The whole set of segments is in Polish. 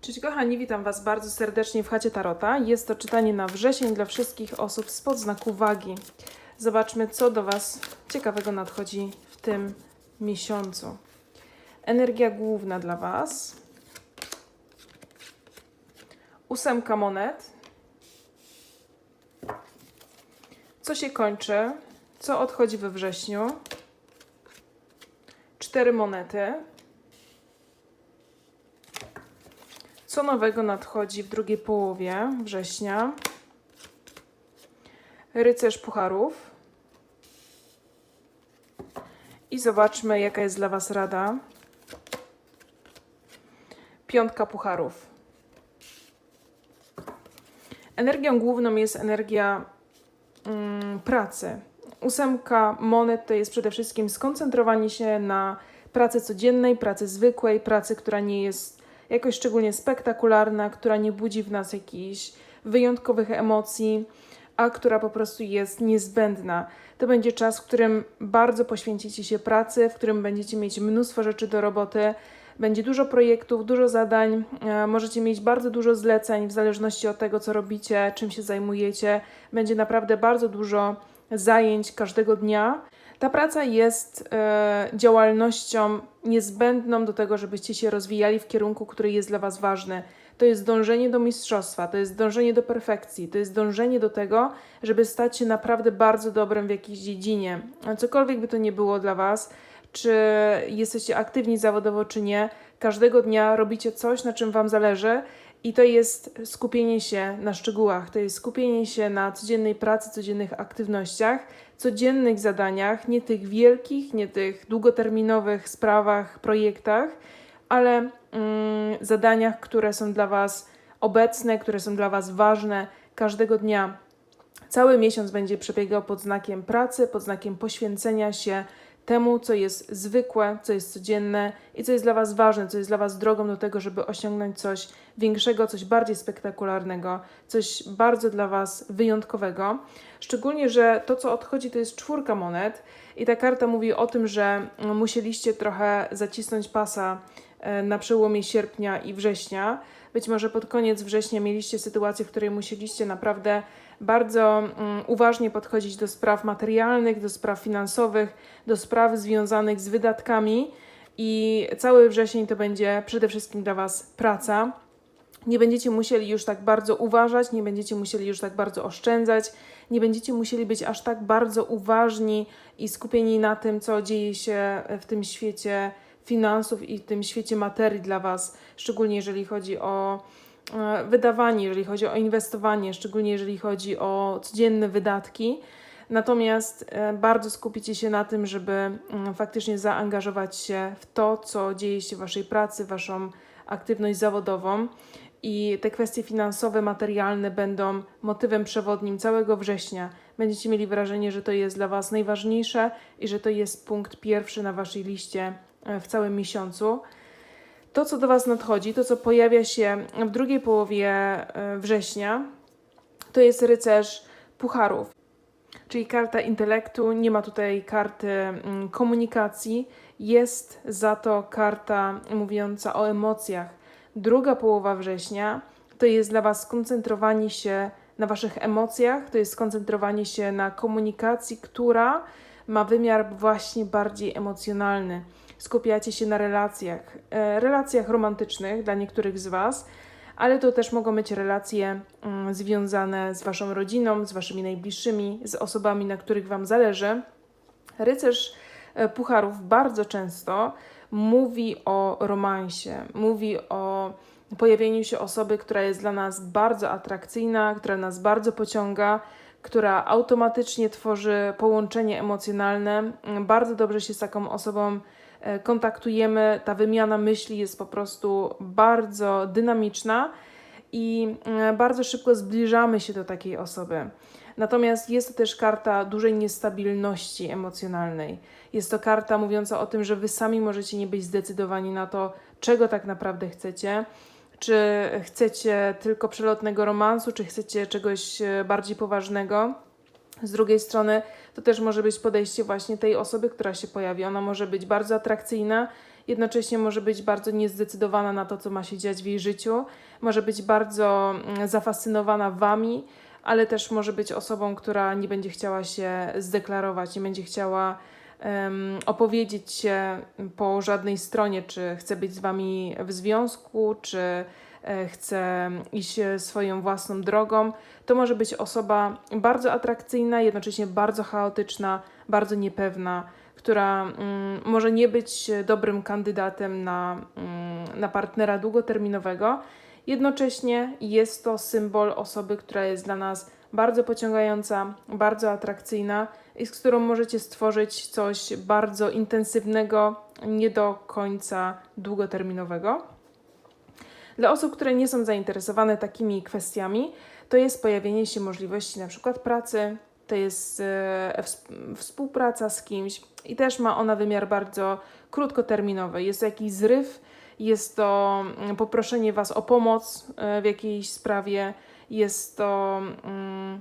Cześć kochani, witam Was bardzo serdecznie w chacie Tarota. Jest to czytanie na wrzesień dla wszystkich osób spod znaku wagi. Zobaczmy, co do Was ciekawego nadchodzi w tym miesiącu. Energia główna dla Was. Ósemka monet. Co się kończy? Co odchodzi we wrześniu? Cztery monety. Co nowego nadchodzi w drugiej połowie września? Rycerz Pucharów. I zobaczmy, jaka jest dla Was rada. Piątka Pucharów. Energią główną jest energia mm, pracy. Ósemka monet to jest przede wszystkim skoncentrowanie się na pracy codziennej, pracy zwykłej, pracy, która nie jest jakoś szczególnie spektakularna, która nie budzi w nas jakichś wyjątkowych emocji, a która po prostu jest niezbędna. To będzie czas, w którym bardzo poświęcicie się pracy, w którym będziecie mieć mnóstwo rzeczy do roboty. Będzie dużo projektów, dużo zadań, e, możecie mieć bardzo dużo zleceń w zależności od tego, co robicie, czym się zajmujecie. Będzie naprawdę bardzo dużo zajęć każdego dnia. Ta praca jest e, działalnością niezbędną do tego, żebyście się rozwijali w kierunku, który jest dla Was ważny. To jest dążenie do mistrzostwa, to jest dążenie do perfekcji, to jest dążenie do tego, żeby stać się naprawdę bardzo dobrym w jakiejś dziedzinie. Cokolwiek by to nie było dla Was, czy jesteście aktywni zawodowo, czy nie, każdego dnia robicie coś, na czym Wam zależy. I to jest skupienie się na szczegółach, to jest skupienie się na codziennej pracy, codziennych aktywnościach, codziennych zadaniach, nie tych wielkich, nie tych długoterminowych sprawach, projektach, ale mm, zadaniach, które są dla Was obecne, które są dla Was ważne każdego dnia. Cały miesiąc będzie przebiegał pod znakiem pracy, pod znakiem poświęcenia się temu, co jest zwykłe, co jest codzienne i co jest dla Was ważne, co jest dla Was drogą do tego, żeby osiągnąć coś większego, coś bardziej spektakularnego, coś bardzo dla Was wyjątkowego. Szczególnie, że to, co odchodzi, to jest czwórka monet i ta karta mówi o tym, że musieliście trochę zacisnąć pasa e, na przełomie sierpnia i września. Być może pod koniec września mieliście sytuację, w której musieliście naprawdę bardzo mm, uważnie podchodzić do spraw materialnych, do spraw finansowych, do spraw związanych z wydatkami i cały wrzesień to będzie przede wszystkim dla Was praca. Nie będziecie musieli już tak bardzo uważać, nie będziecie musieli już tak bardzo oszczędzać, nie będziecie musieli być aż tak bardzo uważni i skupieni na tym, co dzieje się w tym świecie finansów i tym świecie materii dla Was, szczególnie jeżeli chodzi o e, wydawanie, jeżeli chodzi o inwestowanie, szczególnie jeżeli chodzi o codzienne wydatki. Natomiast e, bardzo skupicie się na tym, żeby mm, faktycznie zaangażować się w to, co dzieje się w Waszej pracy, Waszą aktywność zawodową. I te kwestie finansowe, materialne będą motywem przewodnim całego września. Będziecie mieli wrażenie, że to jest dla Was najważniejsze i że to jest punkt pierwszy na Waszej liście w całym miesiącu. To, co do Was nadchodzi, to, co pojawia się w drugiej połowie e, września, to jest rycerz pucharów, czyli karta intelektu. Nie ma tutaj karty mm, komunikacji, jest za to karta mówiąca o emocjach. Druga połowa września to jest dla Was skoncentrowanie się na Waszych emocjach, to jest skoncentrowanie się na komunikacji, która ma wymiar właśnie bardziej emocjonalny. Skupiacie się na relacjach, e, relacjach romantycznych dla niektórych z Was, ale to też mogą być relacje mm, związane z Waszą rodziną, z Waszymi najbliższymi, z osobami, na których Wam zależy. Rycerz e, Pucharów bardzo często mówi o romansie, mówi o pojawieniu się osoby, która jest dla nas bardzo atrakcyjna, która nas bardzo pociąga, która automatycznie tworzy połączenie emocjonalne. Bardzo dobrze się z taką osobą kontaktujemy, ta wymiana myśli jest po prostu bardzo dynamiczna i e, bardzo szybko zbliżamy się do takiej osoby. Natomiast jest to też karta dużej niestabilności emocjonalnej. Jest to karta mówiąca o tym, że wy sami możecie nie być zdecydowani na to, czego tak naprawdę chcecie. Czy chcecie tylko przelotnego romansu, czy chcecie czegoś e, bardziej poważnego. Z drugiej strony, to też może być podejście właśnie tej osoby, która się pojawi. Ona może być bardzo atrakcyjna jednocześnie może być bardzo niezdecydowana na to, co ma się dziać w jej życiu, może być bardzo mm, zafascynowana wami, ale też może być osobą, która nie będzie chciała się zdeklarować, nie będzie chciała um, opowiedzieć się po żadnej stronie, czy chce być z wami w związku, czy chce iść swoją własną drogą. To może być osoba bardzo atrakcyjna, jednocześnie bardzo chaotyczna, bardzo niepewna, która mm, może nie być dobrym kandydatem na, mm, na partnera długoterminowego. Jednocześnie jest to symbol osoby, która jest dla nas bardzo pociągająca, bardzo atrakcyjna i z którą możecie stworzyć coś bardzo intensywnego, nie do końca długoterminowego. Dla osób, które nie są zainteresowane takimi kwestiami, to jest pojawienie się możliwości na przykład pracy, to jest e, współpraca z kimś i też ma ona wymiar bardzo krótkoterminowy. Jest jakiś zryw, jest to mm, poproszenie Was o pomoc e, w jakiejś sprawie, jest to mm,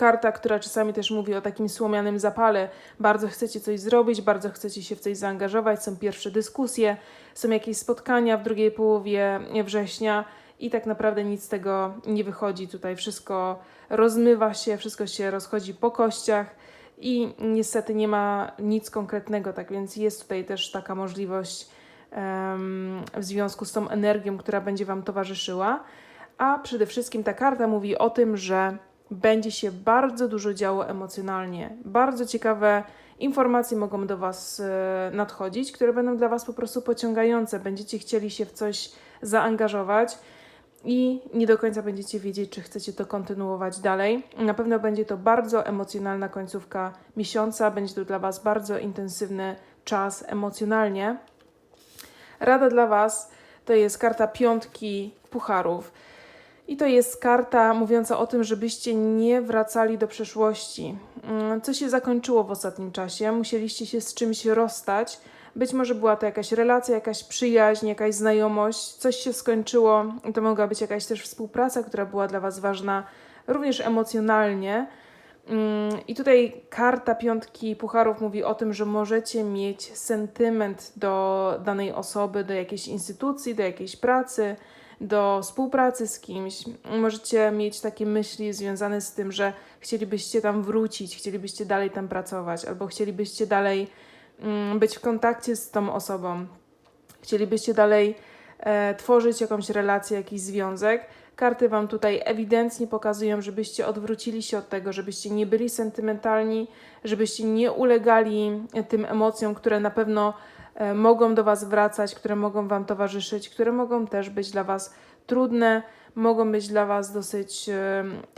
karta, która czasami też mówi o takim słomianym zapale. Bardzo chcecie coś zrobić, bardzo chcecie się w coś zaangażować, są pierwsze dyskusje, są jakieś spotkania w drugiej połowie września i tak naprawdę nic z tego nie wychodzi. Tutaj wszystko rozmywa się, wszystko się rozchodzi po kościach i niestety nie ma nic konkretnego, tak więc jest tutaj też taka możliwość um, w związku z tą energią, która będzie Wam towarzyszyła. A przede wszystkim ta karta mówi o tym, że będzie się bardzo dużo działo emocjonalnie. Bardzo ciekawe informacje mogą do Was e, nadchodzić, które będą dla Was po prostu pociągające. Będziecie chcieli się w coś zaangażować i nie do końca będziecie wiedzieć, czy chcecie to kontynuować dalej. Na pewno będzie to bardzo emocjonalna końcówka miesiąca, będzie to dla Was bardzo intensywny czas emocjonalnie. Rada dla Was to jest karta piątki pucharów. I to jest karta mówiąca o tym, żebyście nie wracali do przeszłości. Mm, co się zakończyło w ostatnim czasie? Musieliście się z czymś rozstać. Być może była to jakaś relacja, jakaś przyjaźń, jakaś znajomość, coś się skończyło. To mogła być jakaś też współpraca, która była dla Was ważna, również emocjonalnie. Mm, I tutaj karta piątki pucharów mówi o tym, że możecie mieć sentyment do danej osoby, do jakiejś instytucji, do jakiejś pracy do współpracy z kimś. Możecie mieć takie myśli związane z tym, że chcielibyście tam wrócić, chcielibyście dalej tam pracować, albo chcielibyście dalej mm, być w kontakcie z tą osobą, chcielibyście dalej e, tworzyć jakąś relację, jakiś związek. Karty Wam tutaj ewidentnie pokazują, żebyście odwrócili się od tego, żebyście nie byli sentymentalni, żebyście nie ulegali tym emocjom, które na pewno E, mogą do Was wracać, które mogą Wam towarzyszyć, które mogą też być dla Was trudne, mogą być dla Was dosyć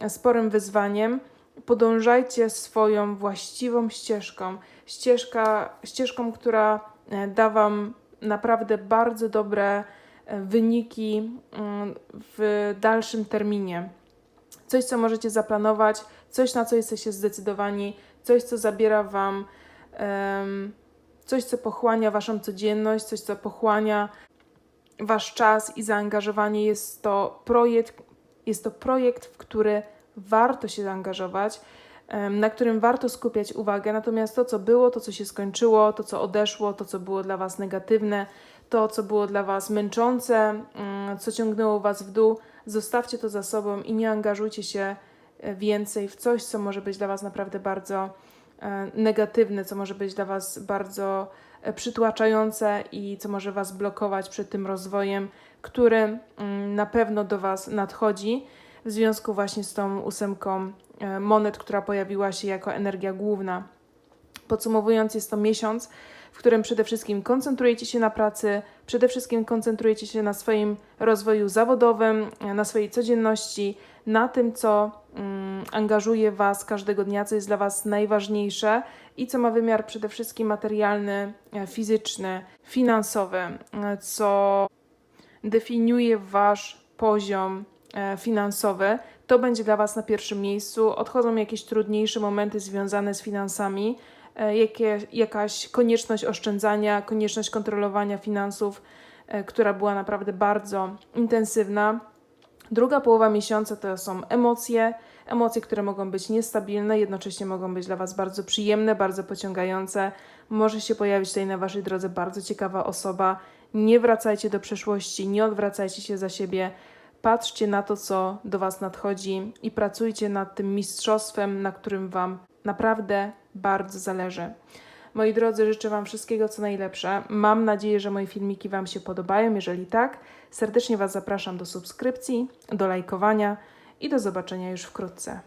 e, sporym wyzwaniem. Podążajcie swoją właściwą ścieżką, ścieżka, ścieżką, która e, da Wam naprawdę bardzo dobre wyniki w dalszym terminie. Coś, co możecie zaplanować, coś, na co jesteście zdecydowani, coś, co zabiera Wam. Um, coś, co pochłania Waszą codzienność, coś, co pochłania Wasz czas i zaangażowanie. Jest to projekt, jest to projekt, w który warto się zaangażować, na którym warto skupiać uwagę. Natomiast to, co było, to, co się skończyło, to, co odeszło, to, co było dla Was negatywne, to, co było dla Was męczące, mm, co ciągnęło Was w dół, zostawcie to za sobą i nie angażujcie się e, więcej w coś, co może być dla Was naprawdę bardzo E, negatywne, co może być dla Was bardzo e, przytłaczające i co może Was blokować przed tym rozwojem, który mm, na pewno do Was nadchodzi w związku właśnie z tą ósemką e, monet, która pojawiła się jako energia główna. Podsumowując, jest to miesiąc, w którym przede wszystkim koncentrujecie się na pracy, przede wszystkim koncentrujecie się na swoim rozwoju zawodowym, na swojej codzienności, na tym, co angażuje Was każdego dnia, co jest dla Was najważniejsze i co ma wymiar przede wszystkim materialny, e, fizyczny, finansowy, e, co definiuje Wasz poziom e, finansowy. To będzie dla Was na pierwszym miejscu. Odchodzą jakieś trudniejsze momenty związane z finansami, jakie, jakaś konieczność oszczędzania, konieczność kontrolowania finansów, która była naprawdę bardzo intensywna Druga połowa miesiąca to są emocje, emocje, które mogą być niestabilne, jednocześnie mogą być dla Was bardzo przyjemne, bardzo pociągające. Może się pojawić tutaj na Waszej drodze bardzo ciekawa osoba. Nie wracajcie do przeszłości, nie odwracajcie się za siebie. Patrzcie na to, co do Was nadchodzi i pracujcie nad tym mistrzostwem, na którym Wam naprawdę bardzo zależy. Moi drodzy, życzę Wam wszystkiego co najlepsze. Mam nadzieję, że moje filmiki Wam się podobają. Jeżeli tak, serdecznie Was zapraszam do subskrypcji, do lajkowania i do zobaczenia już wkrótce.